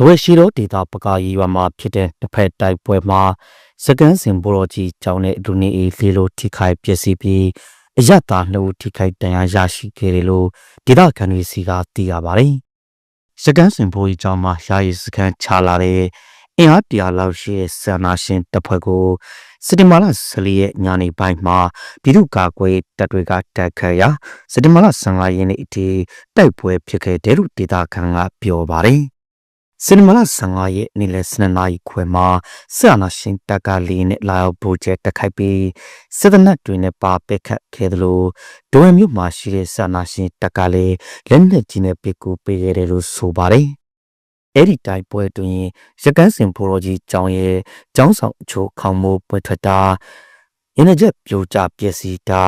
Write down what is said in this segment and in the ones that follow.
ဒဝဲရှိတော်ဒေတာပကာကြီးရွာမှာဖြစ်တဲ့တစ်ဖက်တိုက်ပွဲမှာစကန်စင်ဘော်တော်ကြီးကျောင်းနဲ့ဒူနီအေလီလိုထိခိုက်ပျက်စီးပြီးအရတာနှုတ်ထိခိုက်တန်ရာရရှိခဲ့တယ်လို့ဒေတာခံတွေစီကသိရပါတယ်။စကန်စင်ဘော်ကြီးကျောင်းမှာယာယီစကန်ချလာတဲ့အင်အားတရာလောက်ရှိတဲ့ဆန္ဒရှင်တပ်ဖွဲ့ကိုစက်တင်ဘာလ14ရက်ညနေပိုင်းမှာပြည်သူ့ကာကွယ်တပ်တွေကတိုက်ခတ်ရာစက်တင်ဘာလ15ရက်နေ့အထိတိုက်ပွဲဖြစ်ခဲ့တယ်လို့ဒေတာခံကပြောပါတယ်။ စက်တင်ဘာလ15ရက်နေ့လယ်12နာရီခွဲမှာဆန္ဒရှင်တပ်ကလေးနဲ့လာရောက်ပရိုဂျက်တက်ခိုက်ပြီးစစ်တပ်တွေနဲ့ပါပက်ခတ်ခဲ့တယ်လို့ဒိုဝဲမြို့မှာရှိတဲ့ဆန္ဒရှင်တပ်ကလေးလက်နက်ကြီးနဲ့ပစ်ကူပေးခဲ့တယ်လို့ဆိုပါတယ်။အဲ့ဒီတိုက်ပွဲတွင်ရကန်းစင်ဖိုးတော်ကြီးကျောင်းရဲ့ကျောင်းဆောင်အချို့ခေါင်းမိုးပွဲထွက်တာရင်းနှချက်ပြိုကျပျက်စီးတာ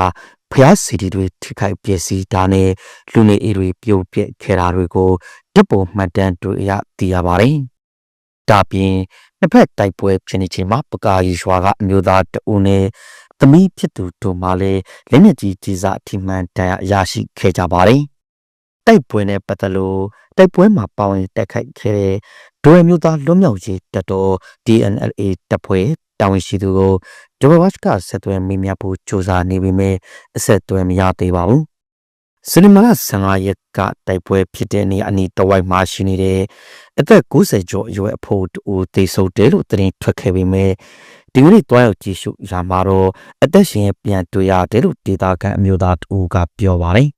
ဖျားစီတီတွေထိခိုက်ပျက်စီးတာနဲ့လူနေအေးတွေပြုတ်ပြက်ခဲ့တာတွေကိုတပ်ပုံမှတ်တမ်းတွေ့ရသိရပါတယ်။ဒါပြင်နှစ်ဖက်တိုက်ပွဲဖြစ်နေချိန်မှာပကာရီရွာကအမျိုးသားတဦးနဲ့သမီးဖြစ်သူတို့မှလည်းလက်နက်ကြီးကြီးစားအထိမှန်တန်ရရှိခဲ့ကြပါတယ်။တိုက်ပွဲနဲ့ပတ်သက်လို့တိုက်ပွဲမှာပါဝင်တက်ခိုက်ခဲ့တဲ့ဒိုရမျိုးသားလွတ်မြောက်ရေးတပ်တော် DNLA တပ်ဖွဲ့တာဝန်ရှိသူကို ဂျပန်ဘတ်ကဆက်သွယ်မိမြဖို့စ조사နေပေမဲ့အဆက်အသွယ်မရသေးပါဘူး။စနေမလ15ရက်ကတိုက်ပွဲဖြစ်တဲ့နေအနီးတဝိုက်မှာရှိနေတဲ့အသက်90ကျော်အရွယ်အဖိုးတူသေဆုံးတယ်လို့သတင်းထွက်ခဲ့ပေမဲ့ဒီကနေ့တွားရောက်ကြည့်ရှုရာမှာတော့အသက်ရှင်ပြန်တွေ့ရတယ်လို့ဒေတာကန်အမျိုးသားတူကပြောပါတယ်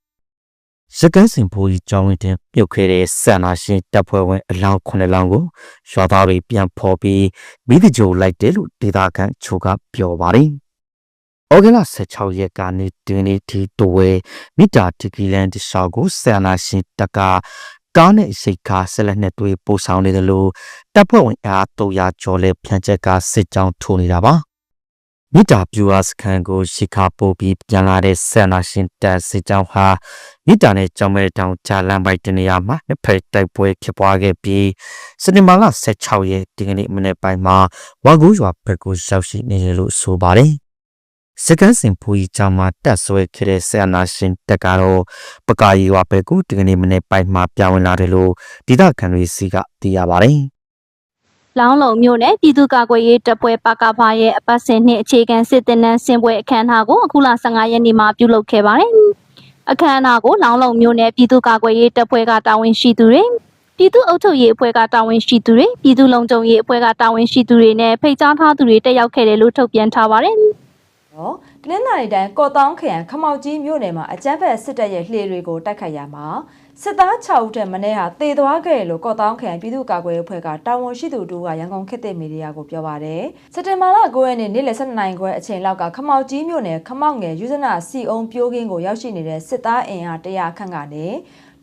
ရကန်းစင်ဖိုးကြီးကျောင်းဝင်တင်ပြုတ်ခဲ့တဲ့ဆန္ဒရှင်တပ်ဖွဲ့ဝင်အလောင်း9လောင်းကိုရွာသားတွေပြန်ဖော်ပြီးမိသကြိုလိုက်တယ်လို့ဒေသခံချိုကပြောပါတယ်။ဩဂလ16ရက်ကနေတွင်နေတီတိုဝဲမိတာတကီလန်တရှောက်ကိုဆန္ဒရှင်တပ်ကကားနဲ့စိတ်ကားဆက်လက်နဲ့တွေပို့ဆောင်နေတယ်လို့တပ်ဖွဲ့ဝင်အား300ကျော်လဲဖြန့်ချက်ကစစ်ကြောင်းထိုးနေတာပါ။ မိတာပြူအားစခန်းကိုရှီခါပို့ပြီးပြန်လာတဲ့ဆန္ဒရှင်တပ်စစ်ကြောင်းဟာမိတာနဲ့ကြောင်မဲတောင်ဂျာလန်ပိုက်တနေရာမှာနှစ်ဖက်တိုက်ပွဲဖြစ်ပွားခဲ့ပြီးစနေမာလ16ရက်ဒီကနေ့မနေ့ပိုင်းမှာဝါကူးရွာဘက်ကိုရောက်ရှိနေတယ်လို့ဆိုပါတယ်စကန်စင်ဖူကြီးကျောင်းမှာတက်ဆွဲခဲ့တဲ့ဆန္ဒရှင်တက်ကတော့ပကာရီရွာဘက်ကိုဒီကနေ့မနေ့ပိုင်းမှာပြောင်းဝင်လာတယ်လို့ဒေသခံတွေစီကသိရပါတယ် လောင်းလုံမြို့နယ်ပြည်သူ့ကာကွယ်ရေးတပ်ဖွဲ့ပကဖရဲ့အပတ်စဉ်နှစ်အခြေခံစစ်တပ်နန်းစင်ပွဲအခမ်းအနားကိုအခုလ15ရက်နေ့မှာပြုလုပ်ခဲ့ပါတယ်။အခမ်းအနားကိုလောင်းလုံမြို့နယ်ပြည်သူ့ကာကွယ်ရေးတပ်ဖွဲ့ကတာဝန်ရှိသူတွေပြည်သူ့အုပ်ချုပ်ရေးအဖွဲ့ကတာဝန်ရှိသူတွေပြည်သူ့လုံခြုံရေးအဖွဲ့ကတာဝန်ရှိသူတွေနဲ့ဖိတ်ကြားထားသူတွေတက်ရောက်ခဲ့တယ်လို့ထုတ်ပြန်ထားပါတယ်။တော့တနင်္လာနေ့တိုင်းကော့တောင်းခရိုင်ခမောက်ကြီးမြို့နယ်မှာအကြမ်းဖက်စစ်တပ်ရဲ့လှေတွေကိုတိုက်ခိုက်ရမှာ စစ်သား6ဦးထက်မင်းဟာတေသွားခဲ့တယ်လို့ကော့တောင်းခရိုင်ပြည်သူ့ကာကွယ်ရေးအဖွဲ့ကတာဝန်ရှိသူတို့ကရန်ကုန်ခေတ်သစ်မီဒီယာကိုပြောပါတယ်။စက်တင်ဘာလ9ရက်နေ့နေ့လယ်12နိုင်ခွဲအချိန်လောက်ကခမောက်ကြီးမြို့နယ်ခမောက်ငယ်ယူဇနာစီအုံပြိုးကင်းကိုရောက်ရှိနေတဲ့စစ်သားအင်အား100ခန့်ကနေ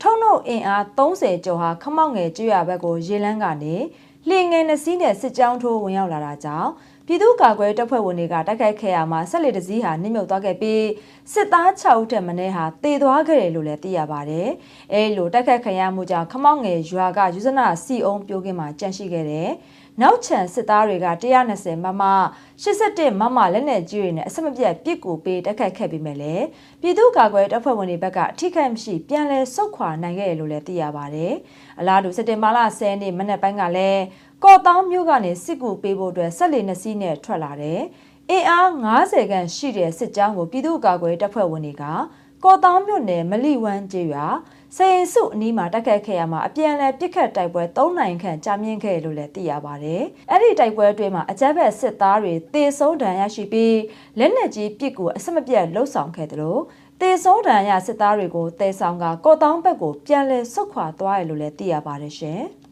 ထုံနှုတ်အင်အား30ကျော်ဟာခမောက်ငယ်ကျွရဘက်ကိုရေလန်းကနေလှေငယ်နှစီးနဲ့စစ်ကြောင်းထိုးဝင်ရောက်လာတာကြောင့် ပြည်သူ့ကာကွယ်တပ်ဖွဲ့ဝင်တွေကတိုက်ခိုက်ခဲ့ရမှာဆက်လက်တစည်းဟာနှိမ့်မြုပ်သွားခဲ့ပြီးစစ်သား6ဦးထက်မနည်းဟာတေသွားခဲ့တယ်လို့လည်းသိရပါတယ်။အဲလိုတိုက်ခိုက်ခံရမှုကြောင့်ခမောက်ငယ်ရွာကယူဇနာစီအုံပြိုကင်းမှာကြန့်ရှိခဲ့တယ်။ နောက်ချန်စစ်သားတွေက120မမ81မမလက်နက်ကြီးတွေနဲ့အဆက်မပြတ်ပစ်ကူပေးတိုက်ခိုက်ခဲ့ပြီးမြဲလေပြည်သူ့ကာကွယ်တပ်ဖွဲ့ဝင်တွေဘက်ကအထိခိုက်မရှိပြန်လည်ဆုတ်ခွာနိုင်ခဲ့တယ်လို့လည်းသိရပါတယ်။အလားတူစက်တင်ဘာလ10ရက်နေ့မနက်ပိုင်းကလည်းကော့တောင်းမြို့ကနေစစ်ကူပေးဖို့အတွက်ဆက်လက်နှစ်စီးနဲ့ထွက်လာတယ်။အင်အား90ခန့်ရှိတဲ့စစ်ကြောင်းကိုပြည်သူ့ကာကွယ်တပ်ဖွဲ့ဝင်တွေကကော့တောင်းမြို့နယ်မလိဝမ်းကျေးရွာ စရင်စုအနီးမှာတက်ခတ်ခဲ့ရမှာအပြန်အလှန်ပစ်ခတ်တိုက်ပွဲ၃နိုင်ခန့်ကြာမြင့်ခဲ့လို့လည်းသိရပါတယ်။အဲ့ဒီတိုက်ပွဲအတွင်းမှာအကြမ်းဖက်စစ်သားတွေတေဆုံးဒဏ်ရရှိပြီးလက်နက်ကြီးပစ်ကူအဆက်မပြတ်လှုပ်ဆောင်ခဲ့တယ်လို့တေဆုံးဒဏ်ရစစ်သားတွေကိုတေဆောင်ကကော့တောင်းဘက်ကိုပြန်လည်ဆုတ်ခွာသွားရလို့လည်းသိရပါတယ်ရှင်။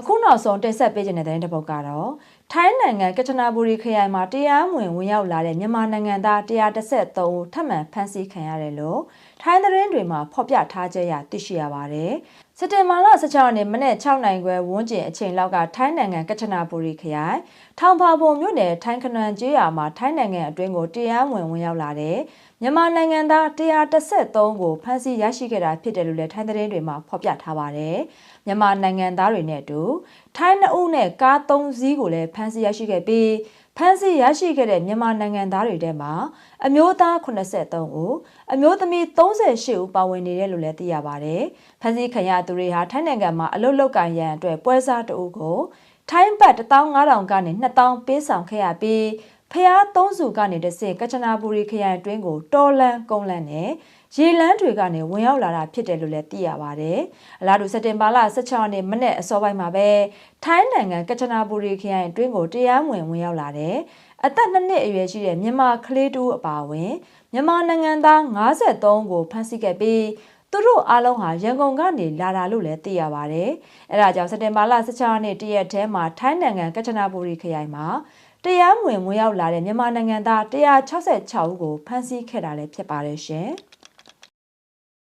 အခုနောက်ဆုံးတင်ဆက်ပေးခြင်းတဲ့တဲ့တစ်ပုဒ်ကတော့ထိုင်းနိုင်ငံကချနာဘူရီခရိုင်မှာတရားမဝင်ဝင်ရောက်လာတဲ့မြန်မာနိုင်ငံသား133ဦးထပ်မံဖမ်းဆီးခံရတယ်လို့ ထိုင်းသတင်းတွေမှာဖော်ပြထားကြရသိရှိရပါတယ်။ စက်တင်ဘာလ16ရက်နေ့မနေ့6နိုင်ခွဲဝန်းကျင်အချိန်လောက်ကထိုင်းနိုင်ငံကချနာဘူရီခရိုင်ထောင်ဖာပုံမြို့နယ်ထိုင်းခနွန်ကျေးရွာမှာထိုင်းနိုင်ငံအတွင်းကိုတရားမဝင်ဝင်ရောက်လာတဲ့မြန်မာနိုင်ငံသား133ကိုဖမ်းဆီးရရှိခဲ့တာဖြစ်တယ်လို့လည်းထိုင်းသတင်းတွေမှာဖော်ပြထားပါတယ်။မြန်မာနိုင်ငံသားတွေနဲ့အတူထိုင်းနှစ်ဦးနဲ့ကား၃စီးကိုလည်းဖမ်းဆီးရရှိခဲ့ပြီးဖမ်းဆီးရရှိခဲ့တဲ့မြန်မာနိုင်ငံသားတွေထဲမှာအမျိုးသား83ဦးအမျိုးသမီး38ဦးပါဝင်နေတယ်လို့လည်းသိရပါတယ်။ဖ မ်းဆီးခံရသူတွေဟာထိုင်းနိုင်ငံမှာအလုတ်လောက်ကင်ရန်အတွက်ပွဲစားတအုပ်ကိုထိုင်းဘတ်15000ကနေ2000ပေးဆောင်ခဲ့ရပြီးဖျားသုံးစုကနေတဆင့်ကချနာဘူရီခရိုင်အတွင်းကိုတော်လန်ကုန်းလန်နဲ့ရေလန်းတွေကနေဝင်ရောက်လာတာဖြစ်တယ်လို့လည်းသိရပါတယ်။အလားတူစက်တင်ဘာလ16ရက်နေ့မနေ့အစောပိုင်းမှာပဲထိုင်းနိုင်ငံကချနာဘူရီခရိုင်အတွင်းကိုတရားဝင်ဝင်ရောက်လာတယ်။အသက်2နှစ်အရွယ်ရှိတဲ့မြန်မာကလေးတူအပါအဝင်မြန်မာနိုင်ငံသား53ကိုဖမ်းဆီးခဲ့ပြီး သူတို့အားလုံးဟာရန်ကုန်ကနေလာတာလို့လည်းသိရပါတယ်။အဲဒါကြောင့်စက်တင်ဘာလ16ရက်နေ့တရက်ထဲမှာထိုင်းနိုင်ငံကချနာဘူရီခရိုင်မှာတရားမဝင်ဝင်ရောက်လာတဲ့မြန်မာနိုင်ငံသား166ဦးကိုဖမ်းဆီးခဲ့တာလည်းဖြစ်ပါတယ်ရှင်။